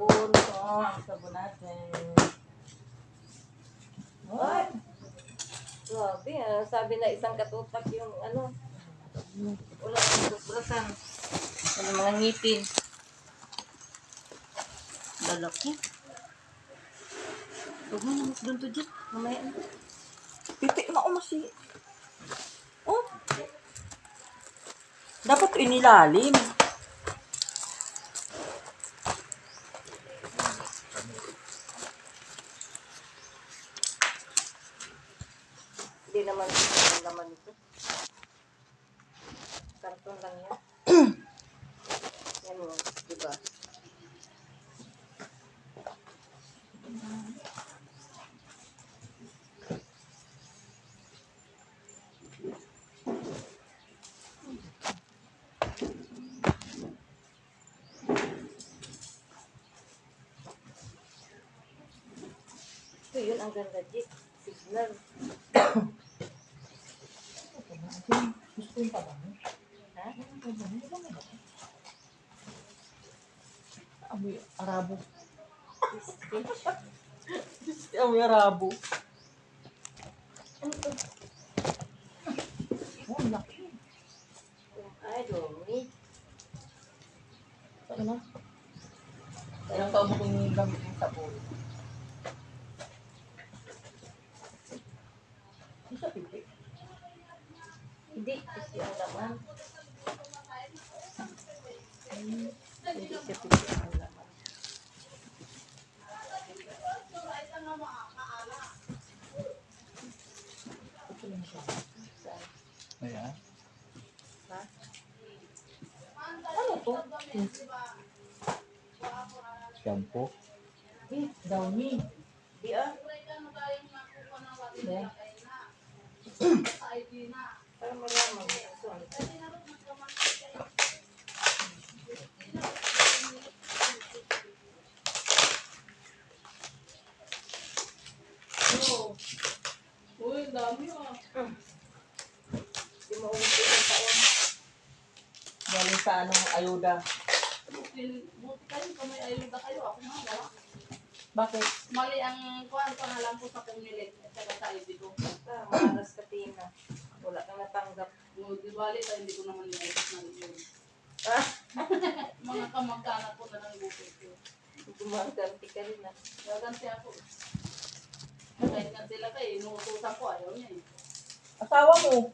Sabon. Ito, ang sabon natin. Ay! Grabe, ah. sabi na isang katutak yung ano. Wala akong subrasan. Ano mga ngipin. Lalaki. Huwag mo namas doon to dyan. Mamaya na. Pipi na umasi. Oh. Dapat inilalim. Hindi naman ang laman nito. Karton lang yan. yan mo, di ba? Ito yun, ang ganda, Jit. Signal. Ha? Amoy arabo. Amoy arabo. Ano to? Oh, laki. Ay, dumi. Na? Ilang taon mo kung gamit yung sabon? Hindi siya pipi. Hindi, kasi ang laman. Hindi siya pili ang laman. Ito lang siya. Saan? Ayan. Ha? Shampoo. Eh, downy. Di ah. Hindi. Parang malaman. Saan? Uy, dami ah. Di taon. Galing sa anong ayuda. Buti buti kayo, kung may ayuda kayo, ako nga wala. Bakit? Mali ang kuhan ko na lang po sa pumilit at saka sa ID ko. Ah, malas ka tina. Wala kang natanggap. O, di bali tayo, hindi ko naman nilipot na yun. Ah, Mga kamag-anak ko na lang gupit ko. gumaganti ka rin ah. Gaganti ako. Kahit nga sila kayo, inuutusan ko, ayaw niya eh. Asawa mo.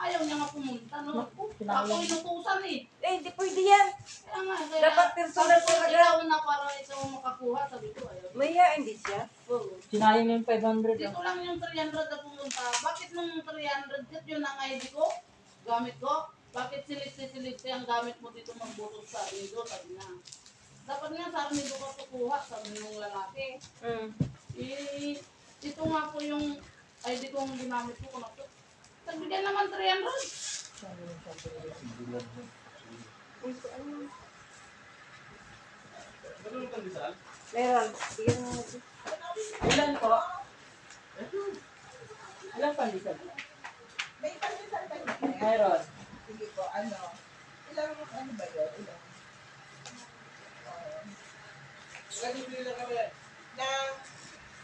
Ayaw niya nga pumunta, no? Naku, Ako pinakalan. inutusan eh. Eh, di pwede yan. Kaya nga, kaya... Dapat personal sabi ko, talaga. Ikaw na para ikaw makakuha, sabi ko, ayaw. Maya, hindi siya. Oo. Sinayang yung 500. Dito ah. lang yung 300 na pumunta. Bakit nung 300 kat yun ang ID ko? Gamit ko? Bakit silipsi-silipsi ang gamit mo dito magbutot sa Arnido? Sabi niya. Dapat nga sa Arnido ka kukuha, sabi nung lalaki. Mm. Eh, ito nga po yung ID kong ginamit ko. Kung ako, nagbigay naman 300. Ito, ano? Meron. Bigyan mo na dito. Ilan po? Ilan pandesal? May pandesal ba niya? Meron. Sige po, ano? Ilang, ano ba yun? Ilang? Ng,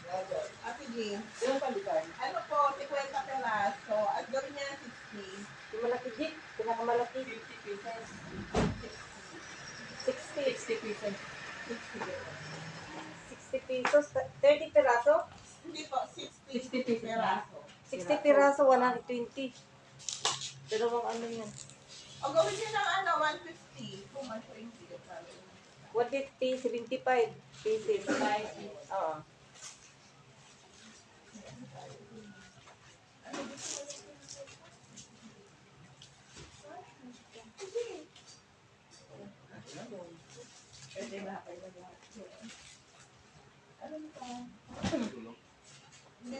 ah, sige. Ilan pandesal? Ano po, 50 peraso. At gawin niya 60. Yung malaki jeep. Pinakamalaki. 50 pieces. 60. 60 pieces. 60 pesos. 30 peraso? Hindi po, 60. 60 pieces peraso. 60 peraso, 120. Dalawang ano yan. O gawin niyo ng ano, 150. Kung 120. sabi niya. 150, 75 pieces. Oo. Pwede ba? Pwede ba? Ano ba? Hindi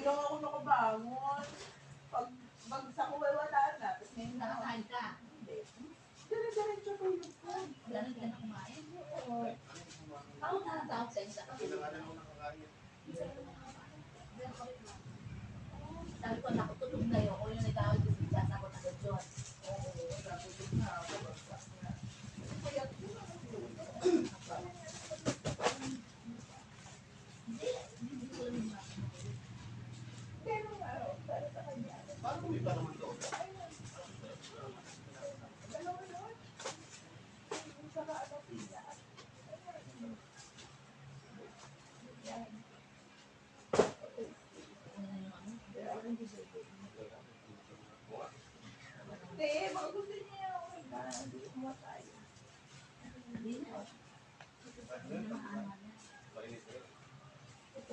lang ako nakabangon. Pag bagsak ko, wala na. Tapos ngayon na ako. Nakakain ka. Hindi. Dire-diretso ko yung phone. Ganun ka na kumain. Oo. Ako na lang tawag sa isa. Sabi ko, nakutulog na yun. O yung nagawin ko siya, sagot agad yun. Oo, sabi ko na, bagsak na. Kaya,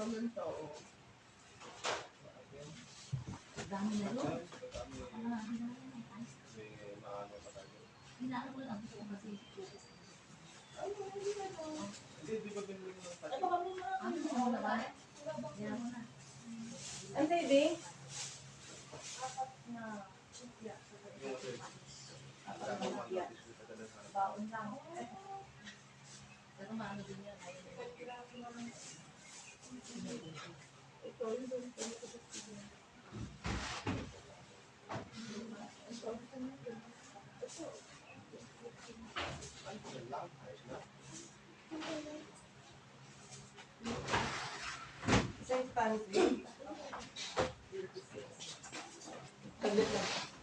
Ito ganito. oh. Ano, hindi na to. Ito kami mga Ang baby? apat na. Apat na. Baon lang. Ito, yung ganito. Isang pansy. Saglit lang.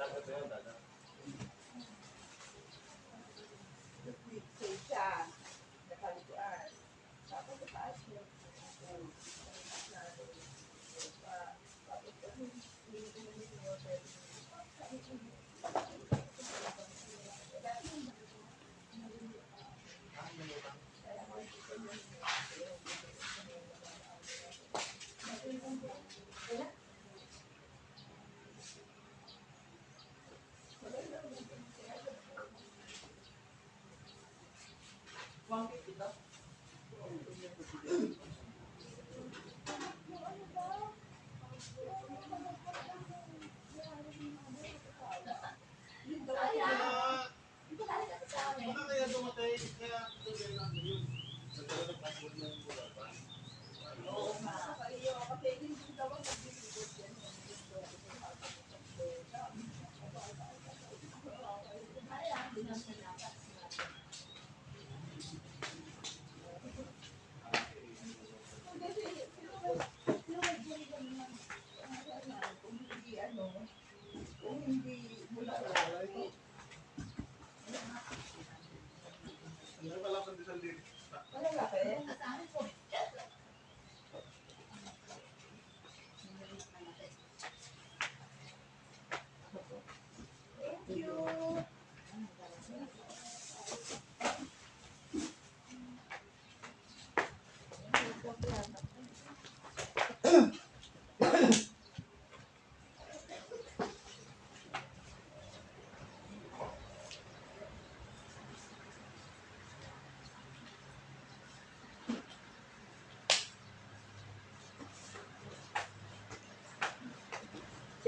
那个不用打灯。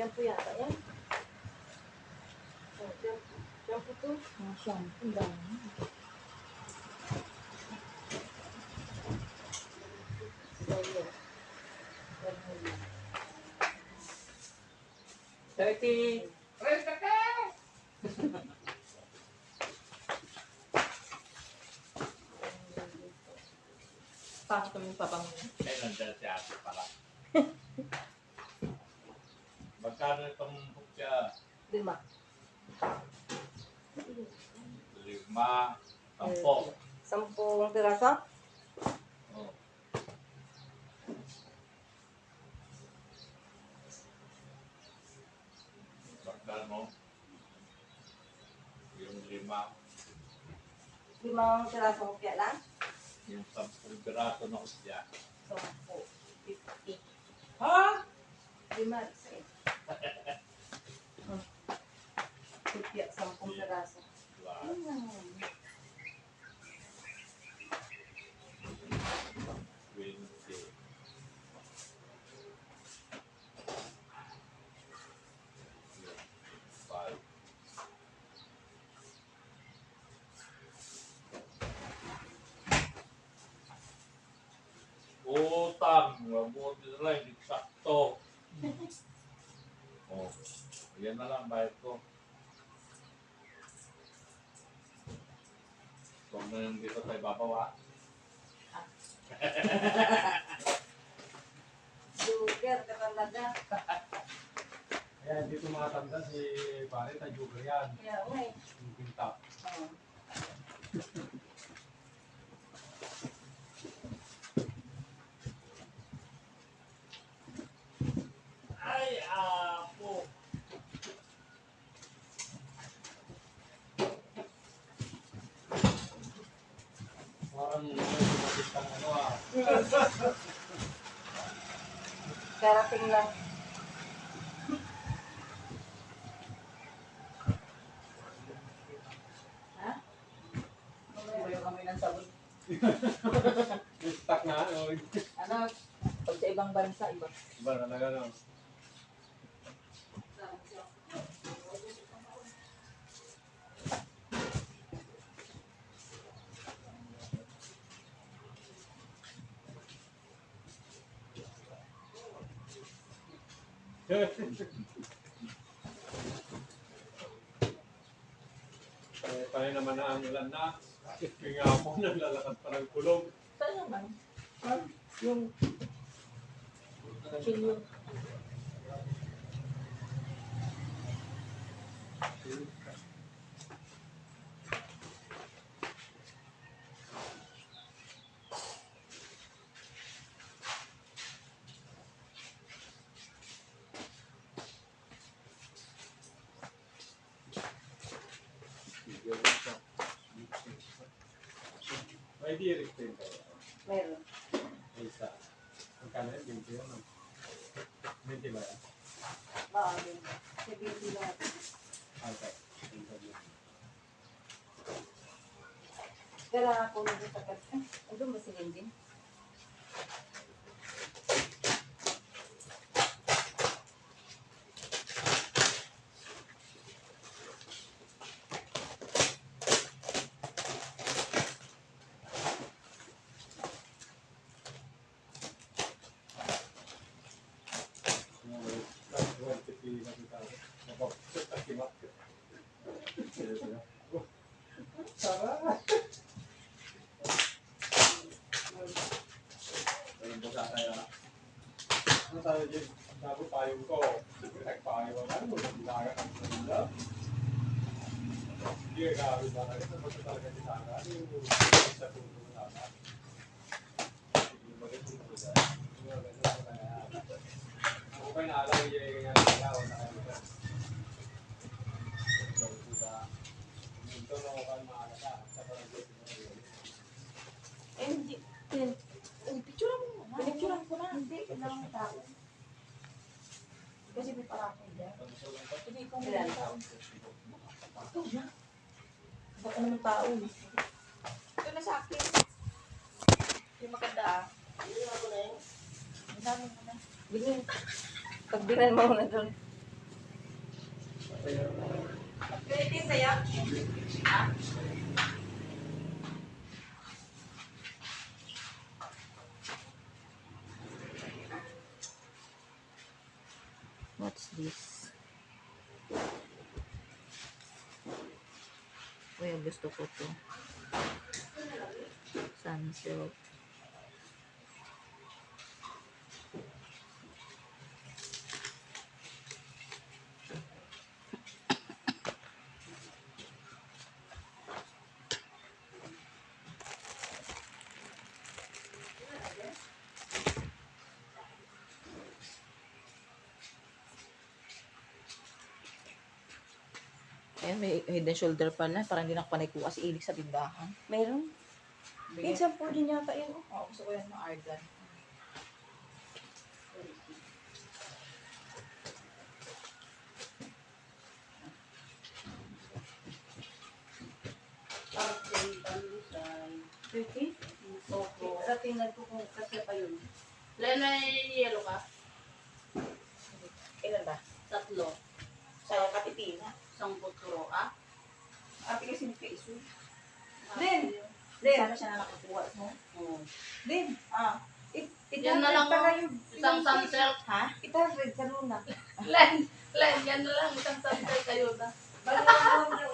Shampoo yata yan. Oh, shampoo. Shampoo to. Ang shampoo dami. Sayo. Thirty. Pasok kami yung papang Eh, nandyan si ate pala. Magkano itong bukya? Lima. Lima, sampo. Sampung piraso. Oh. Magkano? Yung lima, Limang pirasong kaya lang. yung sampung piraso na usya. Sampu. Fifty. Ha? Lima. isa eh. Hmm. Kipya, sampung piraso. Diba? Twenty. Five. Utang mabuti na lang, hindi sakto. Oh, yan na lang bayad ko. Na yung dito tayo babawa. Sugar ka talaga. Kaya hindi tumatanda si pare, tajuga yan. Kaya nga eh. Yung pinta. Oh. Ay, apo! Parang may dumating kang ano ah. Karating lang. Tumayo kami ng sabon. Stock na ano. Ano, pag sa ibang bansa, iba. Iba talaga no. Eh, tayo naman na ang ulan na. Yung nga mo, naglalakad pa ng kulog. Saan naman? Ma'am, yung... Chill yung... May direct din kayo. Meron. May isa. Magkano yun? 20 yun. no? 20 ba yan? Baka din. Si Bibi lang. Okay. Interview. Kailangan ko nito sa kat. Eh, andun ba si Lindy? Sarap! Ayun po sa kaya. Ano tayo dyan? Dapat payong ko. Nagpayong ako. Ano? Dagat ang sanila. Hindi ka gawin ba talaga? Sa pagka talaga si Sara. Kasi may parapin dyan. Hindi ko may tao. Ito na. Baka naman tao. Ito na sa akin. Yung maganda ah. Ang dami mo na. Bilhin. Pagbilan mo na doon. Ganito yung saya. This? Kuya, gusto ko to. Sunsilk. May head and shoulder pa na. Parang hindi nakpanay ko kasi ilig sa tindahan. Meron? Minsan po din yata yun. oh. Oo, gusto ko yan ng Argan. Fifty? Okay. Sa tingnan ko kung kasi pa yun. May yellow ka? Ilan ba? Tatlo. Sa Katipina. Isang puturo ka? Ate kasi ni Peso. Len! Sana siya na nakakuha mo. Oo. Din! Ah, Yan na lang pala oh. Isang sunsilk. Ha? 800 ka na. Len, Len, yan na lang. Isang sunsilk kayo na. Bali yung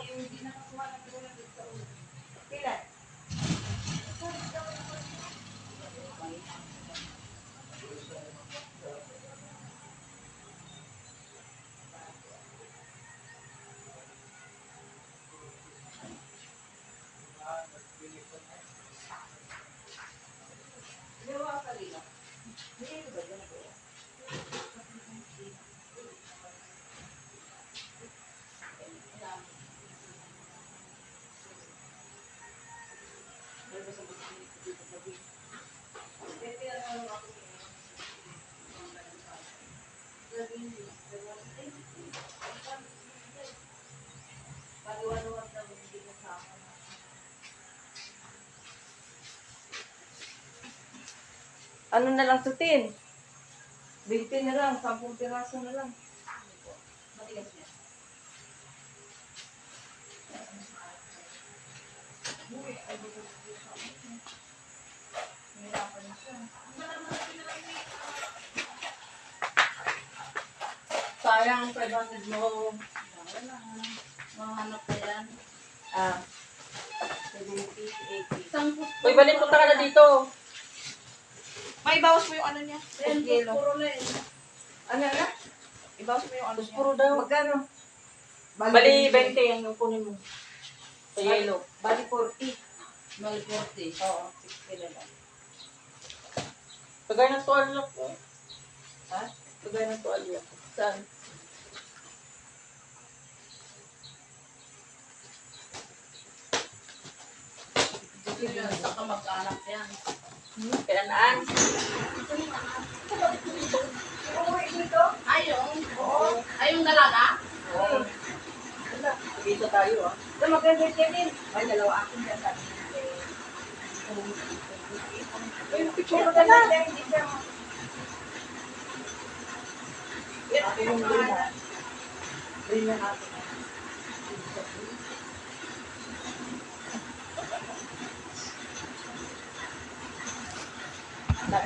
Ano na lang sutin? 20 na lang, 10 piraso na lang. Matigas niya. Sayang ang 500 mo. Mahanap na yan. Ah. 70, 80. Isang pusto. Uy, balik punta ka na dito. May bawas mo yung ano niya. Len, Yelo. Ano na? Ibawas mo yung ano niya. Puro daw. Magkano? Bali, 20 ang yung kunin mo. Sa yellow. Bali 40. Bali 40. Oo, 60 na lang. Pagay ng tuwalya ko. Ha? Pagay ng tuwalya ko. Saan? Yan, sa kamag-anak yan. Kaya naan. Ay, yung, ay, yung dalaga? Oo. Dito tayo ah. Ito maganda Kevin. Ay, dalawa akin yan sabi niya. Ay, picture ka na. Green na. Green na natin. Ilan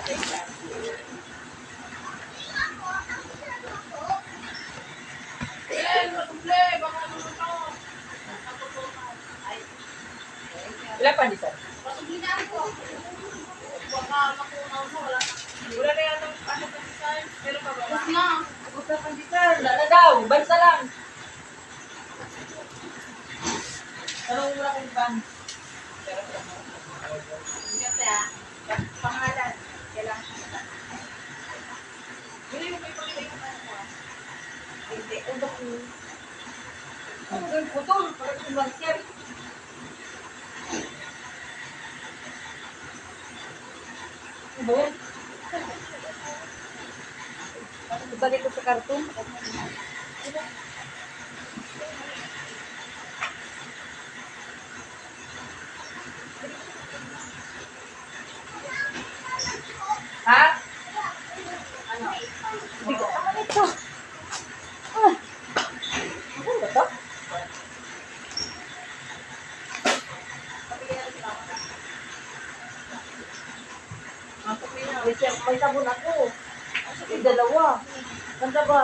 pa, niya ako. Baka makunaw mo, wala. Wala na yata ano pa design. Pero pa ba? Tapos na. Usapan di sir. Wala na daw. Bansa lang. Tanong mo lang kung ban. Kasi ah. Pangalan. Kailangan siya. Bili mo kayo pagkita yung ano mo ah. Hindi. Undo ko. Ang ganda putol. Parang sumbang siya. Ano ba yan? Ibalik ko sa karton. Ha? Ano? Hindi ko. Ano ito? Ah. Ano ba to? May, siya- may sabon ako. May dalawa. Ganda ba?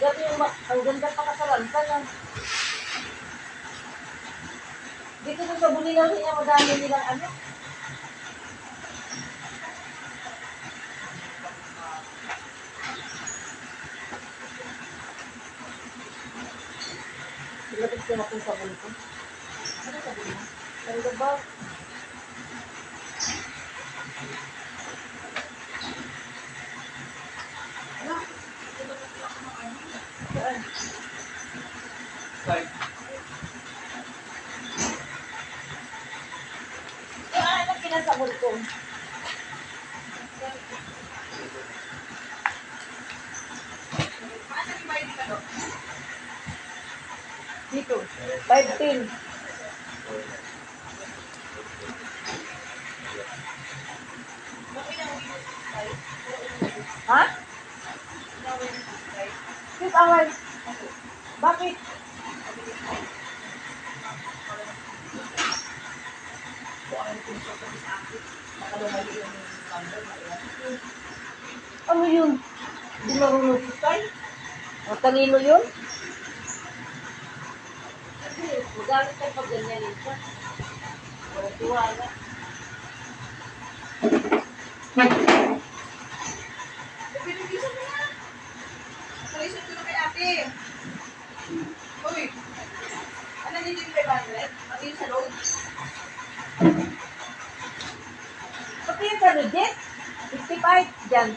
Dati yung ma- ang ganda pa kasalansan lang. Dito sa Sabunilaw niya, madami nilang ano. Ilapit ko na kung sabon ko. Ano sabon mo? Ganda ba? Ko? Dito. 510. Ha? Sis, away. Bakit? Ano yun? Hindi marunong sukay? Matalino yun? Kasi magamit ka pag ganyan siya. Walang tiwala. Pinilisan mo na. Pinilisan ko na kay ate. Uy. Ano dito yung 500? Ang yun sa legit? 55 dyan.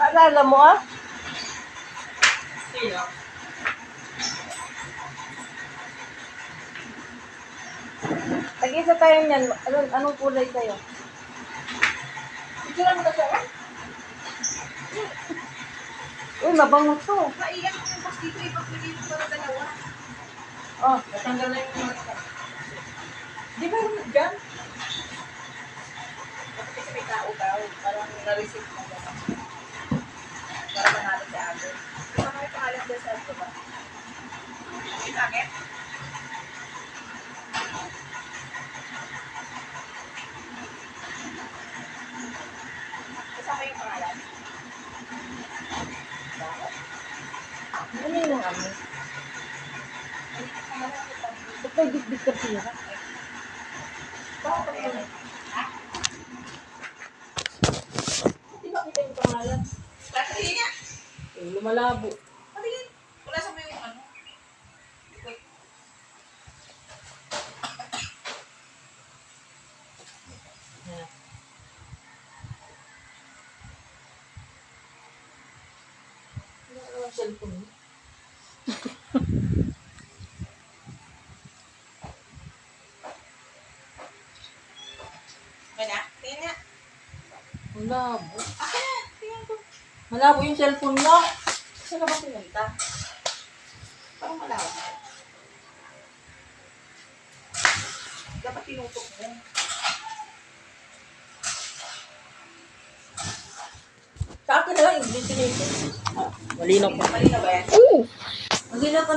Nila alam mo ah? Sino? Tag-isa tayo niyan. Anong, anong kulay sa'yo? Picture mo na siya. oh. Uy, mabango to. Maiyak box dito. Oh, Natanggal na yung mga ka. Di ba yung dyan? Kasi may tao ka. Parang na-receive mo gano'n. Para manalo si Ate. Di ba may pangalan dyan sa ito ba? Yung? Ano yun ang ano? Ba't may bit-bit ka siya? Bakit pa yun? Di ba kita yung pangalan? Eh, lumalabo. Patingin! Wala sa mo yung ano? Cellphone mo? Okay na? Tingin nga! Malabo. Akin na! Tingin ko. Malabo yung cellphone mo. Saan ka ba pumunta? Parang malawak. Dapat tinutok mo. Sa akin na lang, English yun. Malinaw pa. Mali na ba yan? Malinaw pa.